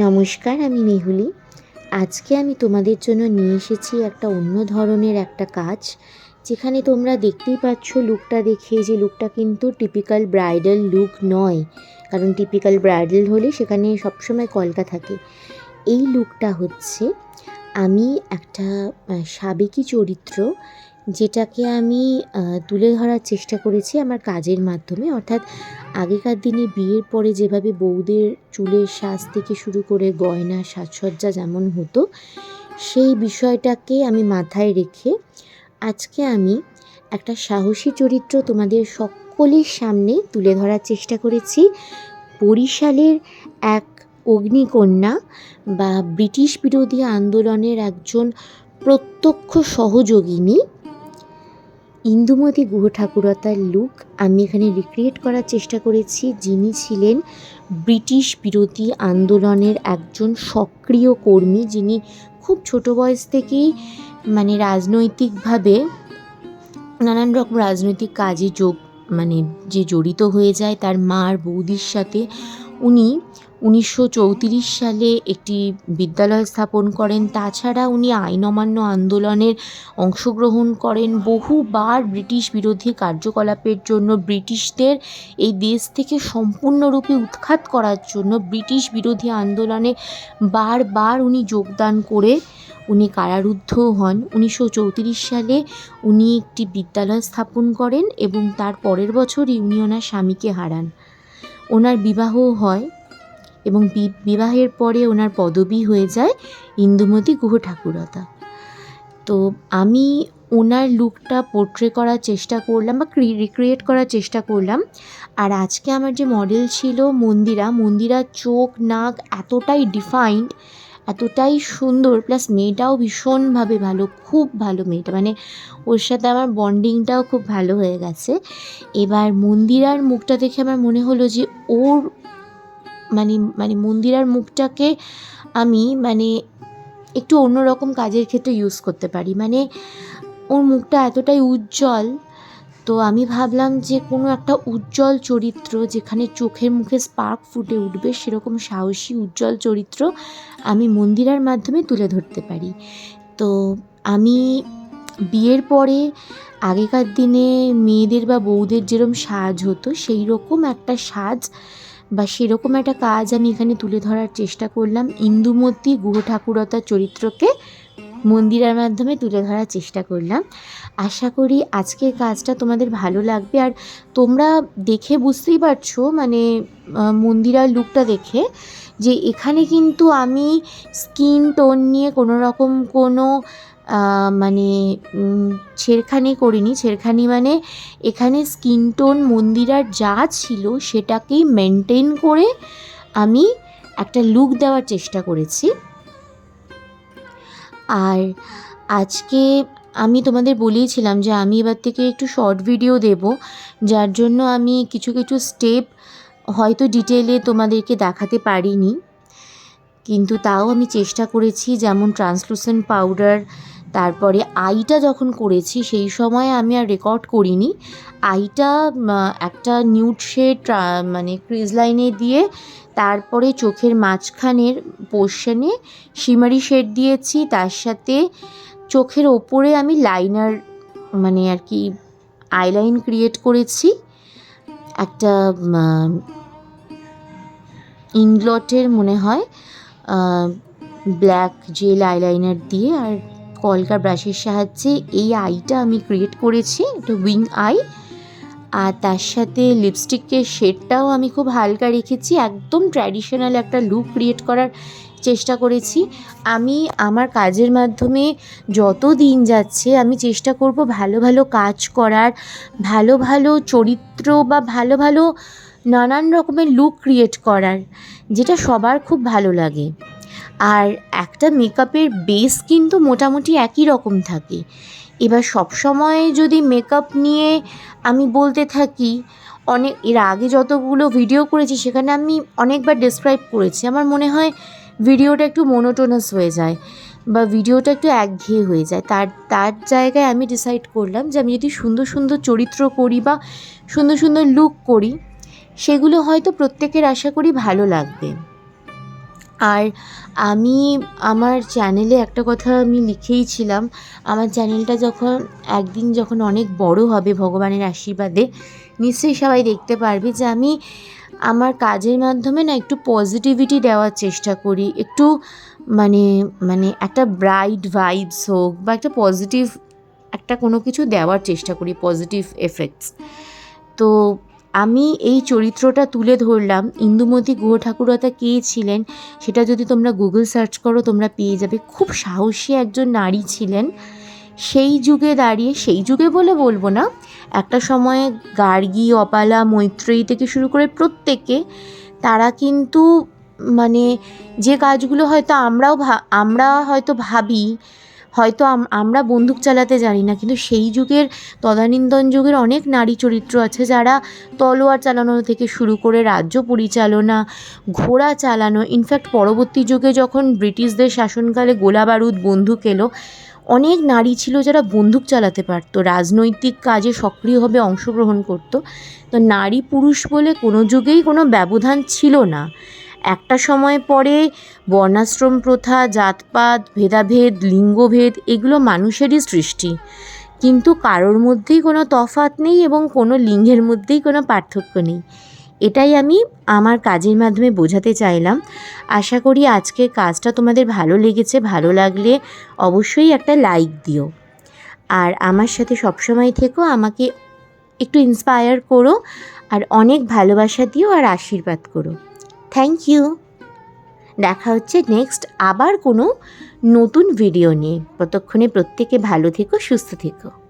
নমস্কার, আমি মেহুলি। আজকে আমি তোমাদের জন্য নিয়ে এসেছি একটা অন্য ধরনের একটা কাজ, যেখানে তোমরা দেখতেই পাচ্ছ লুকটা দেখে যে লুকটা কিন্তু টিপিক্যাল ব্রাইডাল লুক নয়। কারণ টিপিক্যাল ব্রাইডাল হলে সেখানে সবসময় কলকা থাকে। এই লুকটা হচ্ছে, আমি একটা সাবেকি চরিত্র যেটাকে আমি তুলে ধরার চেষ্টা করেছি আমার কাজের মাধ্যমে। অর্থাৎ আগেকার দিনে বিয়ের পরে যেভাবে বউদের চুলের সাজ থেকে শুরু করে গয়না, সাজসজ্জা যেমন হতো, সেই বিষয়টাকে আমি মাথায় রেখে আজকে আমি একটা সাহসী চরিত্র তোমাদের সকলের সামনে তুলে ধরার চেষ্টা করেছি। বরিশালের এক অগ্নিকন্যা বা ব্রিটিশ বিরোধী আন্দোলনের একজন প্রত্যক্ষ সহযোগিনী ইন্দুমতি গুহ ঠাকুরতার লুক আমি এখানে রিক্রিয়েট করার চেষ্টা করেছি, যিনি ছিলেন ব্রিটিশ বিরোধী আন্দোলনের একজন সক্রিয় কর্মী, যিনি খুব ছোট বয়স থেকেই মানে রাজনৈতিকভাবে নানান রকম রাজনৈতিক কাজে যোগ মানে যে জড়িত হয়ে যায়, তার মার বৌদির সাথে উনি উনিশশো চৌত্রিশ সালে একটি বিদ্যালয় স্থাপন করেন। তাছাড়া উনি আইন অমান্য আন্দোলনের অংশগ্রহণ করেন। বহুবার ব্রিটিশ বিরোধী কার্যকলাপের জন্য ব্রিটিশদের এই দেশ থেকে সম্পূর্ণরূপে উৎখাত করার জন্য ব্রিটিশ বিরোধী আন্দোলনে বারবার উনি যোগদান করে উনি কারারুদ্ধ হন। উনিশশো চৌত্রিশ সালে উনি একটি বিদ্যালয় স্থাপন করেন এবং তার পরের বছরই উনি ওনার স্বামীকে হারান। ওনার বিবাহ হয় এবং বিবাহের পরে ওনার পদবি হয়ে যায় ইন্দুমতি গুহ ঠাকুরতা তো আমি ওনার লুকটা পোর্ট্রে করার চেষ্টা করলাম বা রিক্রিয়েট করার চেষ্টা করলাম। আর আজকে আমার যে মডেল ছিল মন্দিরা মন্দিরার চোখ, নাক এতটাই ডিফাইন্ড এতটাই সুন্দর প্লাস মেয়েটাও ভীষণভাবে ভালো, খুব ভালো মেয়েটা। মানে ওর সাথে আমার বন্ডিংটাও খুব ভালো হয়ে গেছে। এবার মন্দিরার মুখটা দেখে আমার মনে হলো যে ওর মানে মানে মন্দিরার মুখটাকে আমি মানে একটু অন্যরকম কাজের ক্ষেত্রে ইউজ করতে পারি। মানে ওর মুখটা এতটাই উজ্জ্বল, তো আমি ভাবলাম যে কোনো একটা উজ্জ্বল চরিত্র যেখানে চোখের মুখে স্পার্ক ফুটে উঠবে, সেরকম সাহসী উজ্জ্বল চরিত্র আমি মন্দিরার মাধ্যমে তুলে ধরতে পারি। তো আমি বিয়ের পরে আগেকার দিনে মেয়েদের বা বউদের যেরকম সাজ হতো সেই রকম একটা সাজ বা সেরকম একটা কাজ আমি এখানে তুলে ধরার চেষ্টা করলাম। ইন্দুমতি গুহ ঠাকুরতার চরিত্রকে মন্দিরের মাধ্যমে তুলে ধরার চেষ্টা করলাম। আশা করি আজকের কাজটা তোমাদের ভালো লাগবে। আর তোমরা দেখে বুঝতেই পারছ মানে মন্দিরার লুকটা দেখে, যে এখানে কিন্তু আমি স্কিন টোন নিয়ে কোনো রকম কোনো মানে ছেড়খানি করিনি। ছেড়খানি মানে এখানে স্কিন টোন মন্দিরার যা ছিল সেটাকেই মেনটেন করে আমি একটা লুক দেওয়ার চেষ্টা করেছি। আর আজকে আমি তোমাদের বলেইছিলাম যে আমি এবার থেকে একটু শর্ট ভিডিও দেব, যার জন্য আমি কিছু কিছু স্টেপ হয়তো ডিটেলে তোমাদেরকে দেখাতে পারিনি। কিন্তু তাও আমি চেষ্টা করেছি যেমন ট্রান্সলুসেন্ট পাউডার তারপরে আইটা যখন করেছি, সেই সময় আমি আর রেকর্ড করিনি। আইটা একটা নিউড শেড মানে ক্রিজ লাইনে দিয়ে তারপরে চোখের মাঝখানের পোর্শনে শিমারি শেড দিয়েছি। তার সাথে চোখের ওপরে আমি লাইনার মানে আর কি আইলাইন ক্রিয়েট করেছি। একটা ইনগ্লটের মনে হয় ব্ল্যাক জেল আইলাইনার দিয়ে আর কলকা ব্রাশের সাহায্যে এই আইটা আমি ক্রিয়েট করেছি, একটা উইং আই আর তার সাথে লিপস্টিকের শেডটাও আমি খুব হালকা রেখেছি, একদম ট্র্যাডিশনাল একটা লুক ক্রিয়েট করার চেষ্টা করেছি। আমি আমার কাজের মাধ্যমে যত দিন যাচ্ছে আমি চেষ্টা করব ভালো ভালো কাজ করার, ভালো ভালো চরিত্র বা ভালো ভালো নানান রকমের লুক ক্রিয়েট করার, যেটা সবার খুব ভালো লাগে। আর একটা মেকআপের বেস কিন্তু মোটামুটি একই রকম থাকে। এবার সব সময় যদি মেকআপ নিয়ে আমি বলতে থাকি, অনেক, এর আগে যতগুলো ভিডিও করেছি সেখানে আমি অনেকবার ডেসক্রাইব করেছি। আমার মনে হয় ভিডিওটা একটু মোনোটোনাস হয়ে যায় বা ভিডিওটা একটু একঘেয়ে হয়ে যায়। তার তার জায়গায় আমি ডিসাইড করলাম যে আমি যদি সুন্দর সুন্দর চরিত্র করি বা সুন্দর সুন্দর লুক করি, সেগুলো হয়তো প্রত্যেকের আশা করি ভালো লাগবে। আর আমি আমার চ্যানেলে একটা কথা আমি লিখেইছিলাম আমার চ্যানেলটা যখন একদিন যখন অনেক বড় হবে ভগবানের আশীর্বাদে, নিশ্চয়ই সবাই দেখতে পারবে যে আমি আমার কাজের মাধ্যমে না একটু পজিটিভিটি দেওয়ার চেষ্টা করি। একটু মানে মানে একটা ব্রাইট ভাইবস হোক বা একটা পজিটিভ একটা কোনো কিছু দেওয়ার চেষ্টা করি পজিটিভ এফেক্টস তো আমি এই চরিত্রটা তুলে ধরলাম। ইন্দুমতি গুহ ঠাকুরতা কে ছিলেন সেটা যদি তোমরা গুগল সার্চ করো, তোমরা পেয়ে যাবে। খুব সাহসী একজন নারী ছিলেন। সেই যুগে দাঁড়িয়ে, সেই যুগে বলে বলব না, একটা সময়ে গার্গী, অপালা, মৈত্রেয়ী থেকে শুরু করে প্রত্যেকে, তারা কিন্তু মানে যে কাজগুলো হয়তো আমরাও আমরা হয়তো ভাবি হয়তো আম- আমরা বন্দুক চালাতে জানি না, কিন্তু সেই যুগের, তদানীন্তন যুগের অনেক নারী চরিত্র আছে যারা তলোয়ার চালানো থেকে শুরু করে রাজ্য পরিচালনা, ঘোড়া চালানো ইনফ্যাক্ট পরবর্তী যুগে যখন ব্রিটিশদের শাসনকালে গোলা বারুদ, বন্দুক এলো, অনেক নারী ছিল যারা বন্দুক চালাতে পারতো, রাজনৈতিক কাজে সক্রিয়ভাবে অংশগ্রহণ করতো। তো নারী পুরুষ বলে কোনো যুগেই কোনো ব্যবধান ছিল না। একটা সময় পরে বর্ণাশ্রম প্রথা, জাতপাত, ভেদাভেদ, লিঙ্গভেদ, এগুলো মানুষেরই সৃষ্টি। কিন্তু কারোর মধ্যেই কোনো তফাৎ নেই এবং কোনো লিঙ্গের মধ্যেই কোনো পার্থক্য নেই। এটাই আমি আমার কাজের মাধ্যমে বোঝাতে চাইলাম। আশা করি আজকের কাজটা তোমাদের ভালো লেগেছে, ভালো লাগলে অবশ্যই একটা লাইক দিও। আর আমার সাথে সবসময় থেকো, আমাকে একটু ইন্সপায়ার করো, আর অনেক ভালোবাসা দিও আর আশীর্বাদ করো। থ্যাংক ইউ দেখা হচ্ছে নেক্সট আবার কোনো নতুন ভিডিও নিয়ে। ততক্ষণে প্রত্যেকে ভালো থেকো, সুস্থ থেকো।